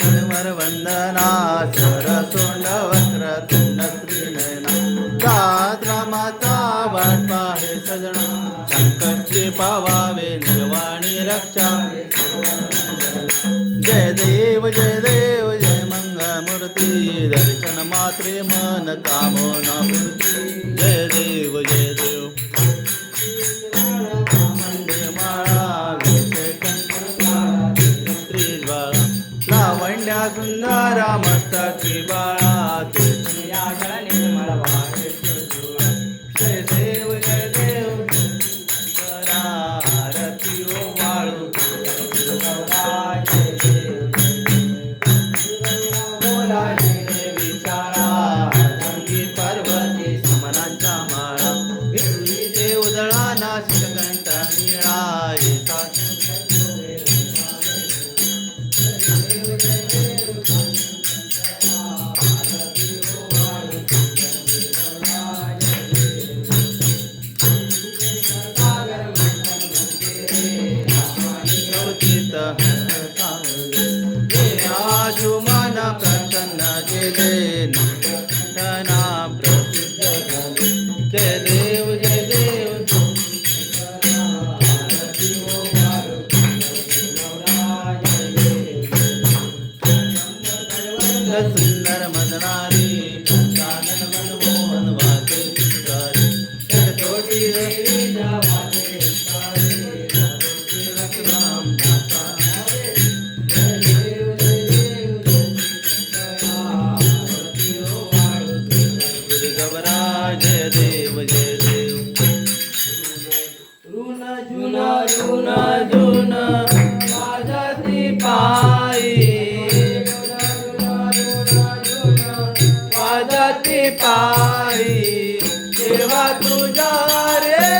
परवर वंदना सरसोंड वक्र तुंड त्रिनयना दाद्रामाचा वाट पाहे सजणा संकटचे पावावे निर्वाणी रक्षा। जय देव जय देव जय मंगळमूर्ती। दर्शन मात्रे मन कामोना मूर्ती जय सुंदर मदनारी कानन मनमोहन वाते सुंदरी चटकोटी रही जावाते जय देव जय देव हरी देवा तुझा रे